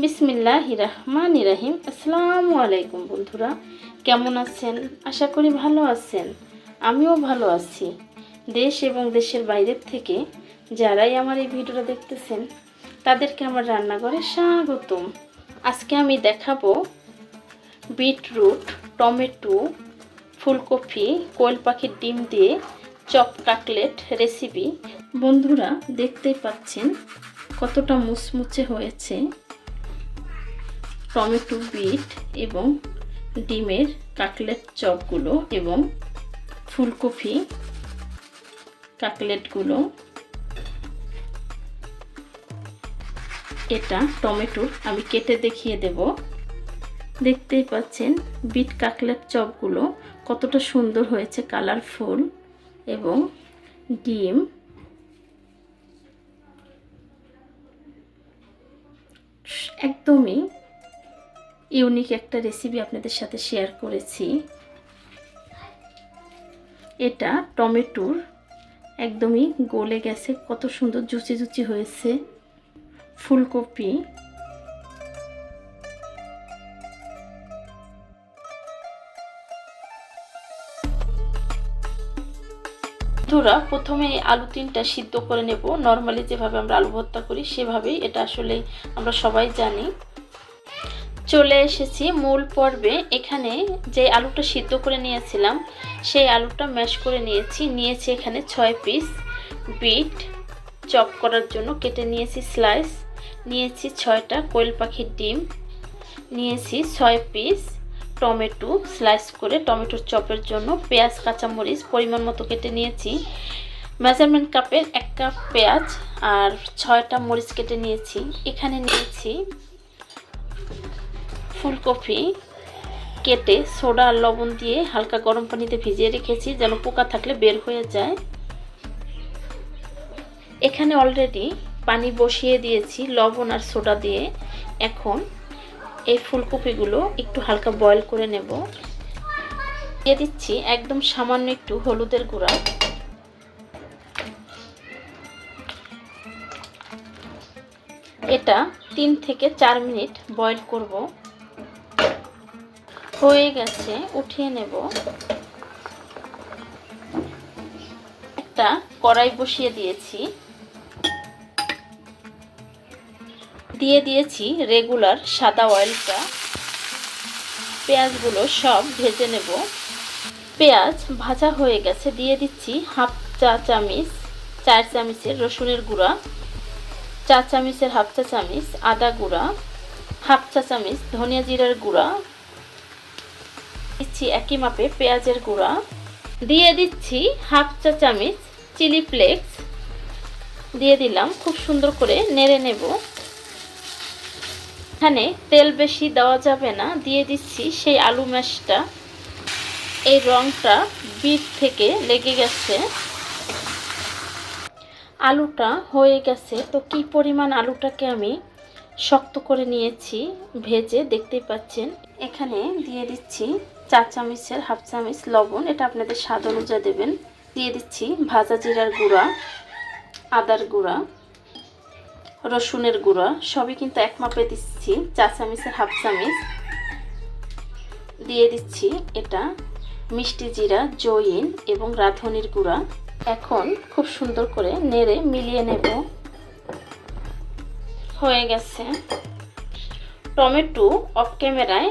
বিসমিল্লাহ রহমান রাহিম। আসসালামু আলাইকুম বন্ধুরা, কেমন আছেন? আশা করি ভালো আছেন। আমিও ভালো আছি। দেশ এবং দেশের বাইরের থেকে যারাই আমার এই ভিডিওটা দেখতেছেন, তাদেরকে আমার রান্নাঘরে স্বাগতম। আজকে আমি দেখাবো বিটরুট, টমেটো, ফুলকপি, কোয়েল পাখির ডিম দিয়ে চপ কাকলেট রেসিপি। বন্ধুরা, দেখতেই পাচ্ছেন কতটা মুচমুচে হয়েছে। টমেটো, বিট এবং ডিমের কাকলেট চপগুলো এবং ফুলকপি কাকলেটগুলো। এটা টমেটোর আমি কেটে দেখিয়ে দেব। দেখতেই পাচ্ছেন, বিট কাকলেট চপগুলো কতটা সুন্দর হয়েছে, কালারফুল এবং ডিম। একদমই ইউনিক একটা রেসিপি আপনাদের সাথে শেয়ার করেছি। এটা টমেটোর একদমই গলে গেছে, কত সুন্দর জুচি জুচি হয়েছে। ফুলকপি। বন্ধুরা, প্রথমে আলু তিনটা সিদ্ধ করে নেব। নর্মালি যেভাবে আমরা আলু ভর্তা করি, সেভাবেই এটা আসলে আমরা সবাই জানি। চলে এসেছি মূল পর্বে। এখানে যে আলুটা সিদ্ধ করে নিয়েছিলাম, সেই আলুটা ম্যাশ করে নিয়েছি। নিয়েছি এখানে ছয় পিস বিট। চপ করার জন্য কেটে নিয়েছি স্লাইস। নিয়েছি ছয়টা কোয়েল পাখির ডিম। নিয়েছি ছয় পিস টমেটো স্লাইস করে টমেটোর চপের জন্য পেঁয়াজ, কাঁচামরিচ পরিমাণ মতো কেটে নিয়েছি। মেজারমেন্ট কাপের এক কাপ পেঁয়াজ আর ছয়টা মরিচ কেটে নিয়েছি। এখানে নিয়েছি ফুলকপি কেটে সোডা আর লবণ দিয়ে হালকা গরম পানিতে ভিজিয়ে রেখেছি, যেন পোকা থাকলে বের হয়ে যায়। এখানে অলরেডি পানি বসিয়ে দিয়েছি, লবণ আর সোডা দিয়ে। এখন এই ফুলকপিগুলো একটু হালকা বয়েল করে নেব। দিয়ে দিচ্ছি একদম সামান্য একটু হলুদের গুঁড়া। এটা তিন থেকে চার মিনিট বয়েল করব। হয়ে গেছে, উঠিয়ে নেব। একটা কড়াই বসিয়ে দিয়েছি। দিয়ে দিয়েছি রেগুলার সাদা অয়েলটা পেঁয়াজগুলো সব ভেজে নেব। পেঁয়াজ ভাজা হয়ে গেছে, দিয়ে দিচ্ছি হাফ চা চামিচ, চার চামিচের রসুনের গুঁড়া চা চামিচের হাফ চা চামিচ আদা গুঁড়া, হাফ চা চামিচ ধনিয়া জিরার গুঁড়া দিচ্ছি একই মাপে পেঁয়াজের গুঁড়া। দিয়ে দিচ্ছি হাফ চা চামিচ চিলি ফ্লেক্স। দিয়ে দিলাম, খুব সুন্দর করে নেড়ে নেব। এখানে তেল বেশি দেওয়া যাবে না, দিয়ে দিচ্ছি সেই আলু ম্যাশটা। এই রংটা বিট থেকে লেগে গেছে। আলুটা হয়ে গেছে। তো কি পরিমাণ আলুটাকে আমি শক্ত করে নিয়েছি, ভেজে দেখতেই পাচ্ছেন। এখানে দিয়ে দিচ্ছি চা চামচের হাফ চামচ লবণ, এটা আপনাদের স্বাদ অনুযায়ী দেবেন। দিয়ে দিচ্ছি ভাজা জিরার গুঁড়া, আদার গুঁড়া, রসুনের গুঁড়া, সবই কিন্তু এক মাপে দিচ্ছি চা চামচের হাফ চামচ। দিয়ে দিচ্ছি এটা মিষ্টি জিরা জইন এবং রাঁধুনির গুঁড়া। এখন খুব সুন্দর করে নেড়ে মিলিয়ে নেব। হয়ে গেছে। টমেটো অফ ক্যামেরায়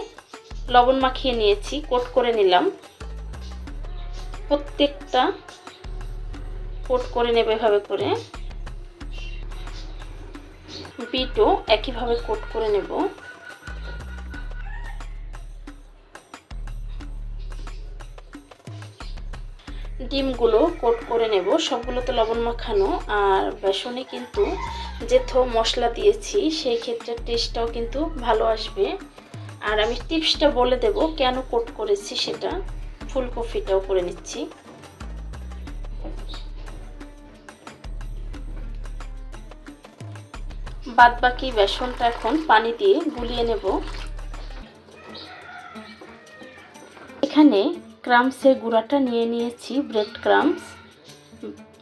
লবণ মাখিয়ে নিয়েছি, কোট করে নিলাম। প্রত্যেকটা কোট করে নেবে এভাবে করে। বিটও একইভাবে কোট করে নেব। ডিমগুলো কোট করে নেব। সবগুলোতে লবণ মাখানো। আর বেসনে কিন্তু যে থো মশলা দিয়েছি, সেই ক্ষেত্রে টেস্টটাও কিন্তু ভালো আসবে। আর আমি টিপসটা বলে দেব কেন কোট করেছি সেটা। ফুলকপিটাও করে নিচ্ছি। বাদ বাকি বেসনটা এখন পানি দিয়ে গুলিয়ে নেব। এখানে ক্রামসের গুঁড়াটা নিয়ে নিয়েছি, ব্রেড ক্রামস।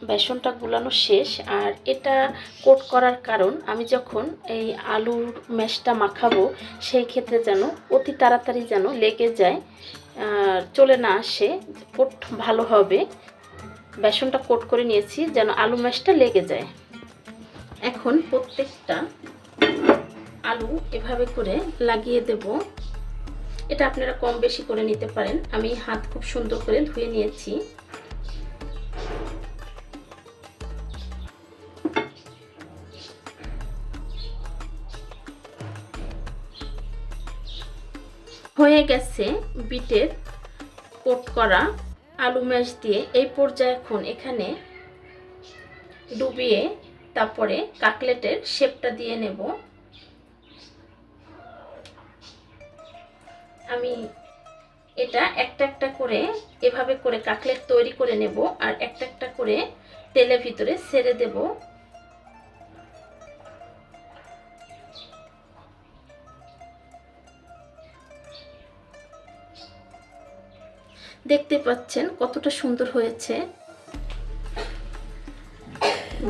বেসনটা গুলানো শেষ আর এটা কোট করার কারণ আমি যখন এই আলুর ম্যাশটা মাখাবো, সেই ক্ষেত্রে যেন অতি তাড়াতাড়ি যেন লেগে যায় আর চলে না আসে, কোট ভালো হবে। বেসনটা কোট করে নিয়েছি যেন আলু ম্যাশটা লেগে যায়। এখন প্রত্যেকটা আলু এভাবে করে লাগিয়ে দেব। এটা আপনারা কম বেশি করে নিতে পারেন। আমি হাত খুব সুন্দর করে ধুয়ে নিয়েছি। হয়ে গেছে বিটের কোট করা আলু ম্যাশ দিয়ে। এই পর্যায়ে এখন এখানে ডুবিয়ে তারপরে কাকলেটের শেপটা দিয়ে নেব। আমি এটা একটা একটা করে এভাবে করে কাকলেট তৈরি করে নেব আর একটা একটা করে তেলের ভিতরে ছেড়ে দেব। দেখতে পাচ্ছেন কতটা সুন্দর হয়েছে।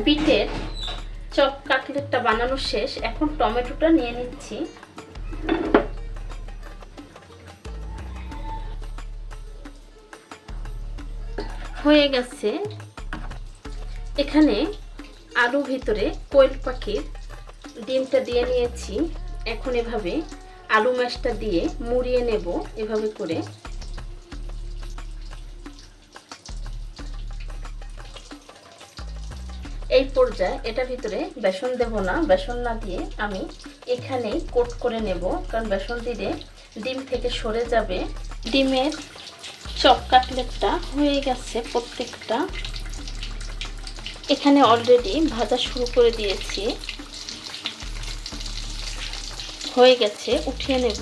বিটের চপ কাটলেটটা বানানো শেষ। এখন টমেটোটা নিয়ে নিচ্ছি। হয়ে গেছে। এখানে আলু ভিতরে কোয়েল পাখির ডিমটা দিয়ে নিয়েছি। এখন এভাবে আলু ম্যাশটা দিয়ে মুড়িয়ে নেব। এভাবে করে এই পর্যায়ে এটা ভিতরে বেসন দেব না। বেসন না দিয়ে আমি এখানেই কোট করে নেব, কারণ বেসন দিলে ডিম থেকে সরে যাবে। ডিমের চপ কাটলেটটা হয়ে গেছে প্রত্যেকটা। এখানে অলরেডি ভাজা শুরু করে দিয়েছি। হয়ে গেছে, উঠিয়ে নেব।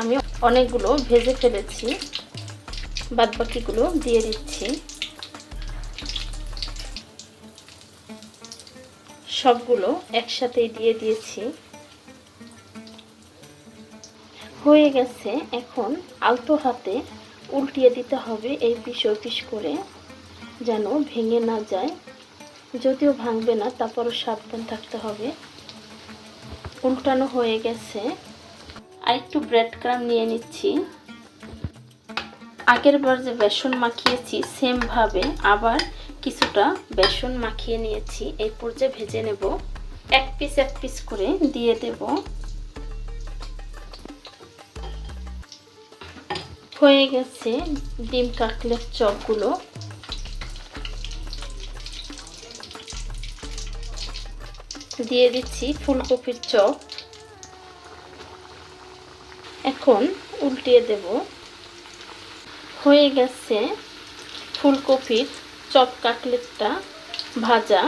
আমি অনেকগুলো ভেজে ফেলেছি। বাদবাকিগুলো দিয়ে দিচ্ছি। সবগুলো একসাথে দিয়ে দিয়েছি। হয়ে গেছে। এখন আলতো হাতে উল্টিয়ে দিতে হবে এই পিস ওই পিস করে, যেন ভেঙে না যায়। যদিও ভাঙবে না, তারপরও সাবধান থাকতে হবে। উল্টানো হয়ে গেছে। আর একটু ব্রেড ক্রাম নিয়ে নিচ্ছি। আগের বার যে বেসন মাখিয়েছি সেমভাবে আবার কিছুটা বেসন মাখিয়ে নিয়েছি। এই পর্যায়ে ভেজে নেব, এক পিস এক পিস করে দিয়ে দেব। হয়ে গেছে ডিম কাটলেট চপগুলো। দিয়ে দিচ্ছি ফুলকপির চপ। এখন উল্টিয়ে দেব। হয়ে গেছে ফুলকপির চপ কাটলেটটা ভাজা।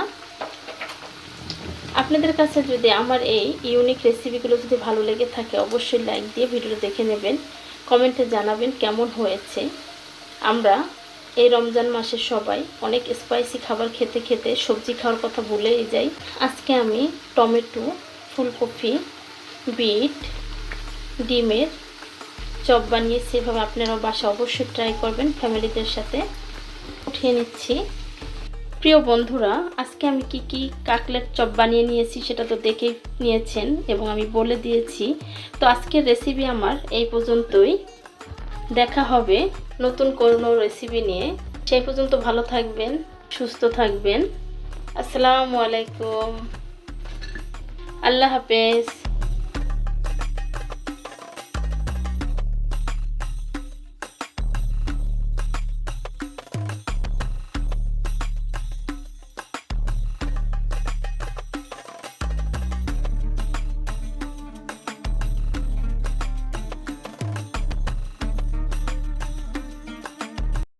আপনাদের কাছে যদি আমার এই ইউনিক রেসিপিগুলো যদি ভালো লেগে থাকে, অবশ্যই লাইক দিয়ে ভিডিওটা দেখে নেবেন কমেন্টে জানাবেন কেমন হয়েছে। আমরা এই রমজান মাসে সবাই অনেক স্পাইসি খাবার খেতে খেতে সবজি খাওয়ার কথা ভুলেই যাই। আজকে আমি টমেটো, ফুলকপি, বিট, ডিমের চপ বানিয়েছি এভাবে আপনারাও বাসা অবশ্যই ট্রাই করবেন ফ্যামিলিদের সাথে। উঠিয়ে নিচ্ছি। প্রিয় বন্ধুরা, আজকে আমি কি কি কাকলেট চপ বানিয়ে নিয়েছি সেটা তো দেখেই নিয়েছেন এবং আমি বলে দিয়েছি। তো আজকের রেসিপি আমার এই পর্যন্তই। দেখা হবে নতুন কোনো রেসিপি নিয়ে। সেই পর্যন্ত ভালো থাকবেন, সুস্থ থাকবেন। আসসালামু আলাইকুম। আল্লাহ হাফেজ।